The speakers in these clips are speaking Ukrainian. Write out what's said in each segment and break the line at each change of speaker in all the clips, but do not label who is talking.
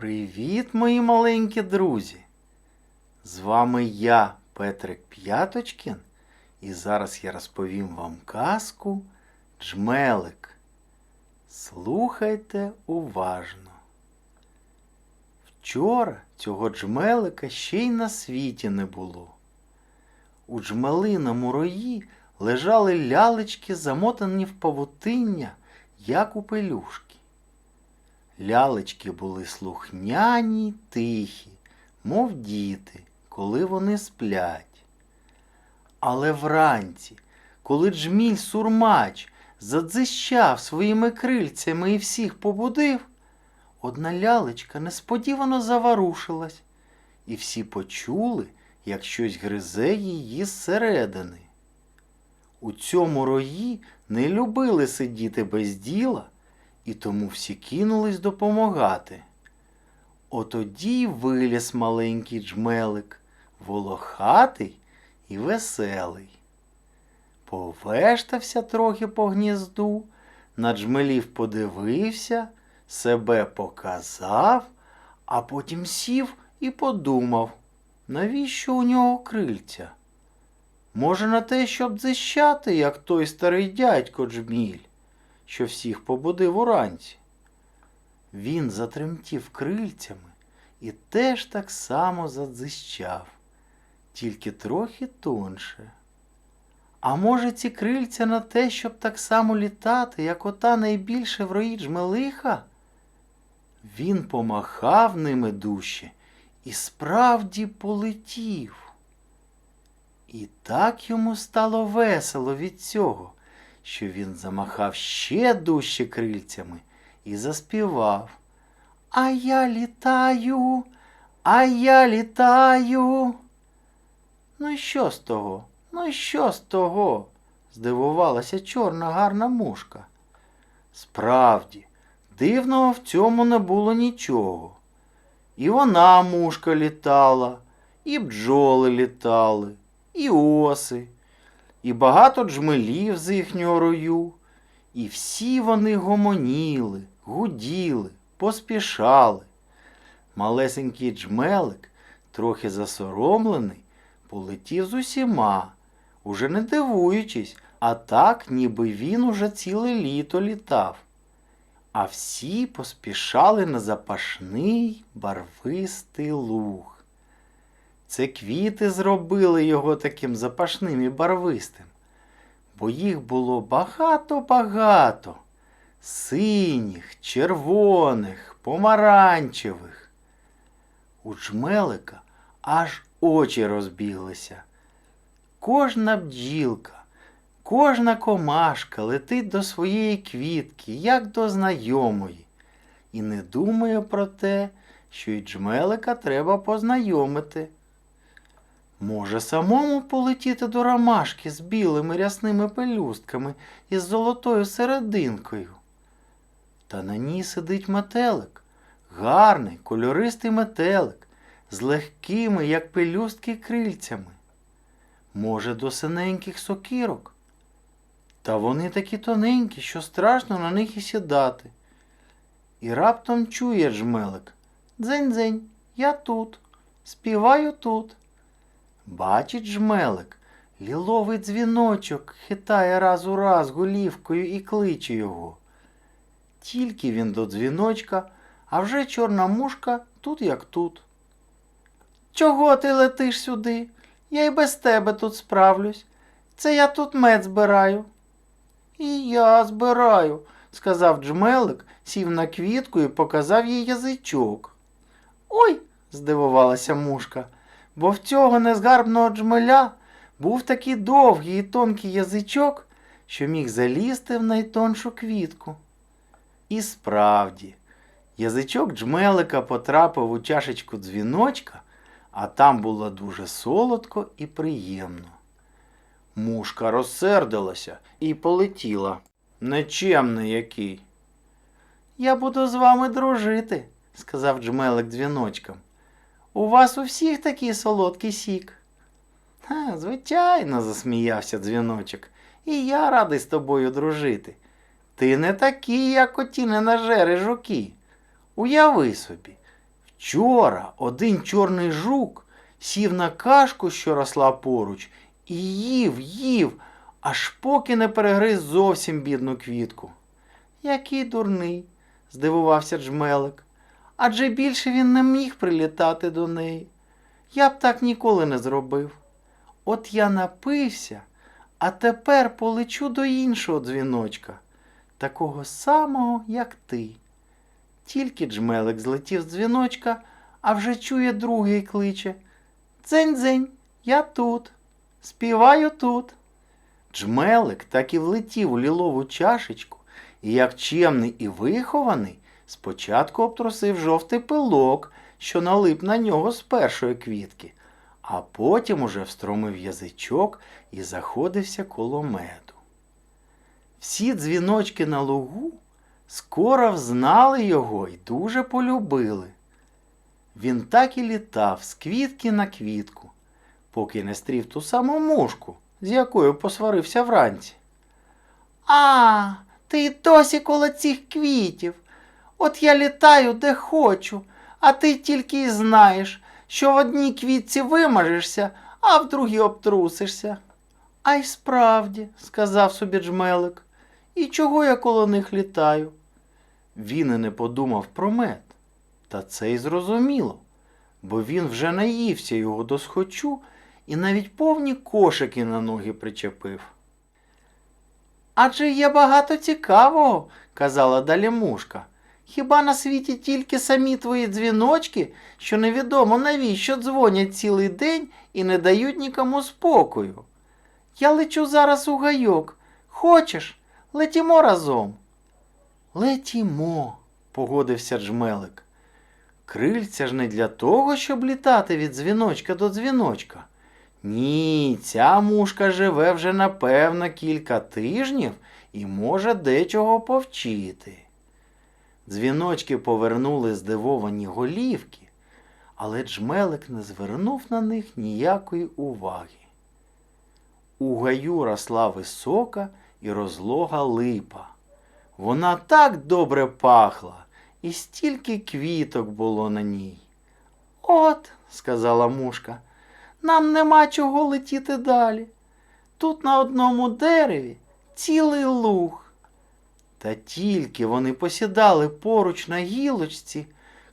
Привіт, мої маленькі друзі! З вами я, Петрик П'яточкін, і зараз я розповім вам казку Джмелик. Слухайте уважно. Вчора цього джмелика ще й на світі не було. У джмелиному рої лежали лялечки, замотані в павутиння, як у пелюшки. Лялечки були слухняні й тихі, мов діти, коли вони сплять. Але вранці, коли джміль сурмач задзищав своїми крильцями і всіх побудив, одна лялечка несподівано заворушилась, і всі почули, як щось гризе її зсередини. У цьому рої не любили сидіти без діла, і тому всі кинулись допомагати. Отоді й виліз маленький джмелик, волохатий і веселий. Повештався трохи по гнізду, на джмелів подивився, себе показав, а потім сів і подумав, навіщо у нього крильця? Може, на те, щоб дзищати, як той старий дядько джміль що всіх побудив уранці. Він затремтів крильцями і теж так само задзищав, тільки трохи тонше. А може, ці крильця на те, щоб так само літати, як ота найбільше в рої джмелиха? Він помахав ними дужче і справді полетів. І так йому стало весело від цього що він замахав ще дужче крильцями і заспівав. А я літаю, а я літаю. Ну і що з того? Ну і що з того? здивувалася чорна гарна мушка. Справді, дивного в цьому не було нічого. І вона мушка літала, і бджоли літали, і оси і багато джмелів з їхнього рою, і всі вони гомоніли, гуділи, поспішали. Малесенький джмелик, трохи засоромлений, полетів з усіма, уже не дивуючись, а так, ніби він уже ціле літо літав. А всі поспішали на запашний барвистий луг. Це квіти зробили його таким запашним і барвистим, бо їх було багато-багато синіх, червоних, помаранчевих. У джмелика аж очі розбіглися. Кожна бджілка, кожна комашка летить до своєї квітки, як до знайомої, і не думає про те, що й джмелика треба познайомити. Може, самому полетіти до ромашки з білими рясними пелюстками і з золотою серединкою. Та на ній сидить метелик, гарний, кольористий метелик, з легкими, як пелюстки, крильцями. Може, до синеньких сокірок. Та вони такі тоненькі, що страшно на них і сідати. І раптом чує джмелик Дзень-дзень, я тут, співаю тут. Бачить жмелик, ліловий дзвіночок хитає раз у раз голівкою і кличе його. Тільки він до дзвіночка, а вже чорна мушка тут як тут. Чого ти летиш сюди? Я й без тебе тут справлюсь. Це я тут мед збираю. І я збираю, сказав джмелик, сів на квітку і показав їй язичок. Ой, здивувалася мушка бо в цього незгарбного джмеля був такий довгий і тонкий язичок, що міг залізти в найтоншу квітку. І справді, язичок джмелика потрапив у чашечку дзвіночка, а там було дуже солодко і приємно. Мушка розсердилася і полетіла. Нечемний який. Я буду з вами дружити, сказав джмелик дзвіночком. У вас у всіх такий солодкий сік. «Ха, Звичайно, засміявся дзвіночок. І я радий з тобою дружити. Ти не такий, як оті ненажери жуки. Уяви собі, Вчора один чорний жук сів на кашку, що росла поруч, і їв, їв, аж поки не перегриз зовсім бідну квітку. Який дурний, здивувався джмелик. Адже більше він не міг прилітати до неї. Я б так ніколи не зробив. От я напився, а тепер полечу до іншого дзвіночка, такого самого, як ти. Тільки джмелик злетів з дзвіночка, а вже чує другий кличе. Дзень-дзень, я тут, співаю тут. Джмелик так і влетів у лілову чашечку, і як чемний і вихований, спочатку обтрусив жовтий пилок, що налип на нього з першої квітки, а потім уже встромив язичок і заходився коло меду. Всі дзвіночки на лугу скоро взнали його і дуже полюбили. Він так і літав з квітки на квітку, поки не стрів ту саму мушку, з якою посварився вранці. А, ти й досі коло цих квітів. От я літаю де хочу, а ти тільки й знаєш, що в одній квітці вимажешся, а в другій обтрусишся. А й справді, сказав собі джмелик, і чого я коло них літаю? Він і не подумав про мед. Та це й зрозуміло, бо він вже наївся його досхочу і навіть повні кошики на ноги причепив. Адже є багато цікавого, казала далі мушка. Хіба на світі тільки самі твої дзвіночки, що невідомо навіщо дзвонять цілий день і не дають нікому спокою? Я лечу зараз у гайок. Хочеш, летімо разом. Летімо, погодився джмелик. Крильця ж не для того, щоб літати від дзвіночка до дзвіночка. Ні, ця мушка живе вже напевно кілька тижнів і може дечого повчити. Дзвіночки повернули здивовані голівки, але джмелик не звернув на них ніякої уваги. У гаю росла висока і розлога липа. Вона так добре пахла, і стільки квіток було на ній. От, сказала мушка, нам нема чого летіти далі. Тут на одному дереві цілий луг. Та тільки вони посідали поруч на гілочці,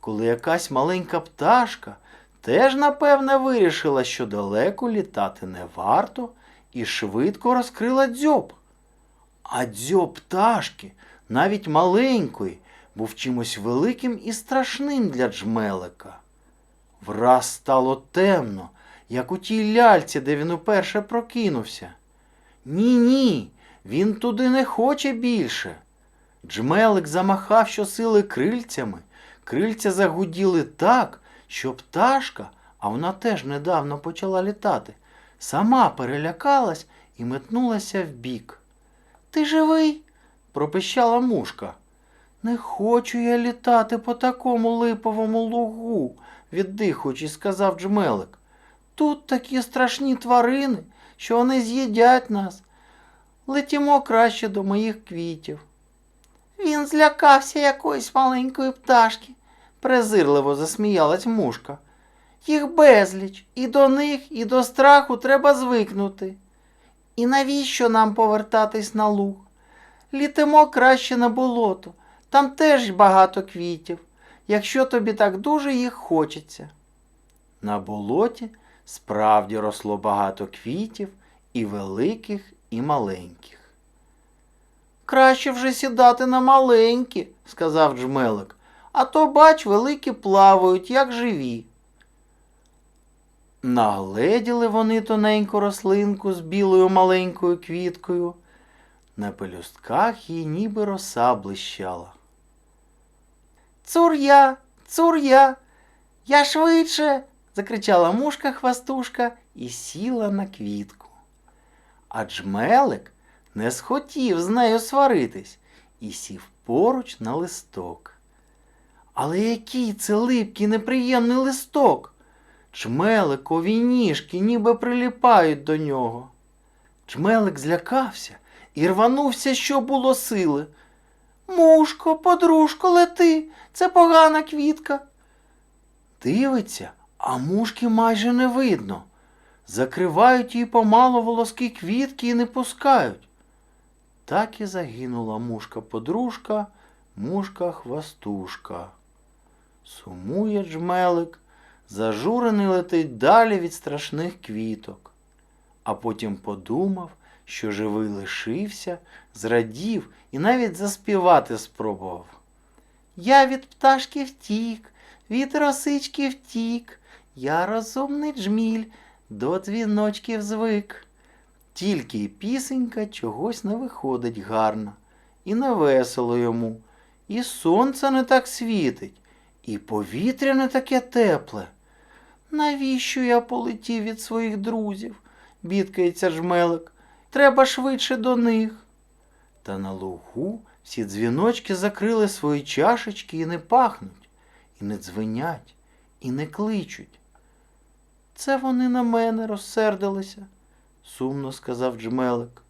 коли якась маленька пташка теж, напевне, вирішила, що далеко літати не варто, і швидко розкрила дзьоб. А дзьоб пташки, навіть маленької, був чимось великим і страшним для джмелика. Враз стало темно, як у тій ляльці, де він уперше прокинувся. Ні, ні, він туди не хоче більше. Джмелик замахав щосили крильцями. Крильця загуділи так, що пташка, а вона теж недавно почала літати, сама перелякалась і метнулася вбік. Ти живий? пропищала мушка. Не хочу я літати по такому липовому лугу, віддихуючи, сказав джмелик. Тут такі страшні тварини, що вони з'їдять нас. Летімо краще до моїх квітів. Він злякався якоїсь маленької пташки, презирливо засміялась мушка. Їх безліч, і до них, і до страху треба звикнути. І навіщо нам повертатись на луг? Літимо краще на болото, там теж багато квітів, якщо тобі так дуже їх хочеться. На болоті справді росло багато квітів, і великих, і маленьких. Краще вже сідати на маленькі, сказав джмелик, а то, бач, великі плавають, як живі. Нагледіли вони тоненьку рослинку з білою маленькою квіткою. На пелюстках їй ніби роса блищала. Цур я, цур я, я швидше. закричала мушка хвастушка і сіла на квітку. А джмелик не схотів з нею сваритись і сів поруч на листок. Але який це липкий неприємний листок? Чмеликові ніжки ніби приліпають до нього. Чмелик злякався і рванувся, що було сили. Мушко, подружко, лети, це погана квітка. Дивиться, а мушки майже не видно. Закривають їй помало волоски квітки і не пускають. Так і загинула мушка-подружка, мушка-хвастушка. Сумує джмелик, зажурений летить далі від страшних квіток. А потім подумав, що живий лишився, зрадів і навіть заспівати спробував. Я від пташки втік, від росички втік, я розумний джміль, до дзвіночків звик. Тільки пісенька чогось не виходить гарно, і не весело йому, і сонце не так світить, і повітря не таке тепле. Навіщо я полетів від своїх друзів? бідкається жмелик. Треба швидше до них. Та на лугу всі дзвіночки закрили свої чашечки і не пахнуть, і не дзвенять, і не кличуть. Це вони на мене розсердилися, сумно сказав джмелик.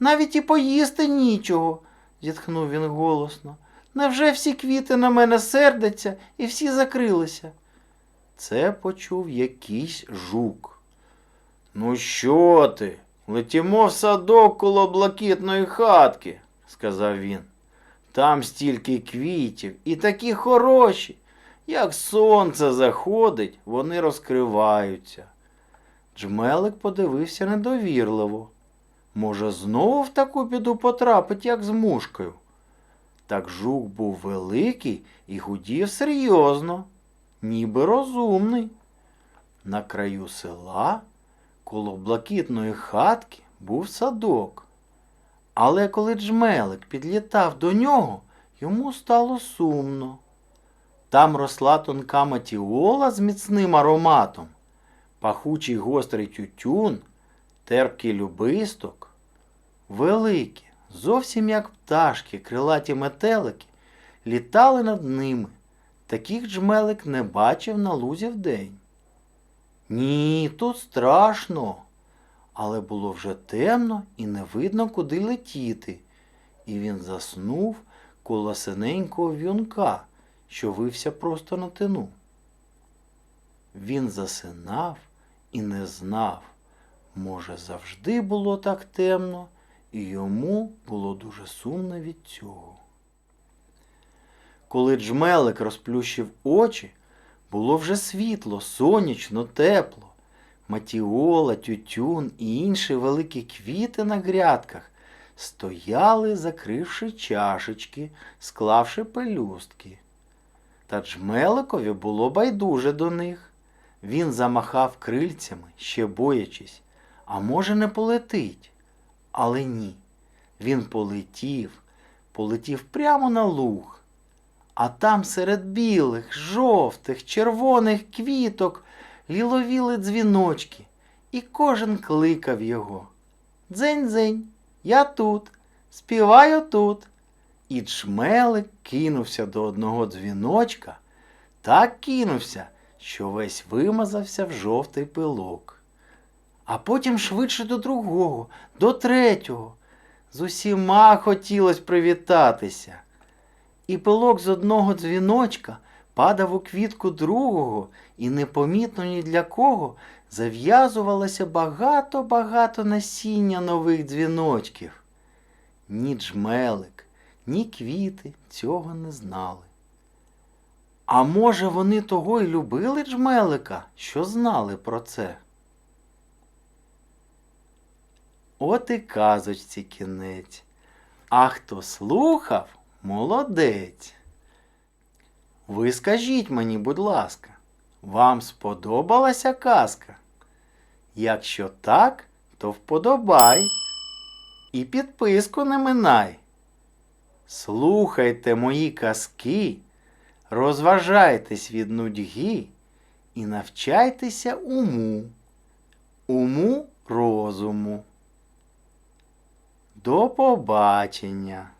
Навіть і поїсти нічого, зітхнув він голосно. Невже всі квіти на мене сердяться і всі закрилися? Це почув якийсь жук. Ну, що ти? Летімо в садок коло блакитної хатки, сказав він. Там стільки квітів і такі хороші. Як сонце заходить, вони розкриваються. Джмелик подивився недовірливо. Може, знову в таку біду потрапить, як з мушкою. Так жук був великий і гудів серйозно, ніби розумний. На краю села, коло блакитної хатки, був садок. Але коли джмелик підлітав до нього, йому стало сумно. Там росла тонка матіола з міцним ароматом, пахучий гострий тютюн, терпкий любисток, великі, зовсім як пташки, крилаті метелики, літали над ними. Таких джмелик не бачив на лузі вдень. Ні, тут страшно. Але було вже темно і не видно, куди летіти. І він заснув коло синенького в'юнка, що вився просто на тину. Він засинав і не знав, може, завжди було так темно, і йому було дуже сумно від цього. Коли джмелик розплющив очі, було вже світло, сонячно, тепло. Матіола, тютюн і інші великі квіти на грядках стояли, закривши чашечки, склавши пелюстки. Та джмеликові було байдуже до них. Він замахав крильцями, ще боячись, а може, не полетить. Але ні. Він полетів, полетів прямо на луг. А там серед білих, жовтих, червоних квіток ліловіли дзвіночки, і кожен кликав його. Дзень-дзень, я тут, співаю тут. І джмелик кинувся до одного дзвіночка, так кинувся, що весь вимазався в жовтий пилок. А потім швидше до другого, до третього. З усіма хотілось привітатися. І пилок з одного дзвіночка падав у квітку другого, і непомітно ні для кого зав'язувалося багато-багато насіння нових дзвіночків. Ні джмелик, ні квіти цього не знали. А може, вони того й любили джмелика, що знали про це? От і казочці кінець. А хто слухав, молодець. Ви скажіть мені, будь ласка, вам сподобалася казка? Якщо так, то вподобай і підписку не минай. Слухайте мої казки, розважайтесь від нудьги і навчайтеся уму, уму розуму. До побачення!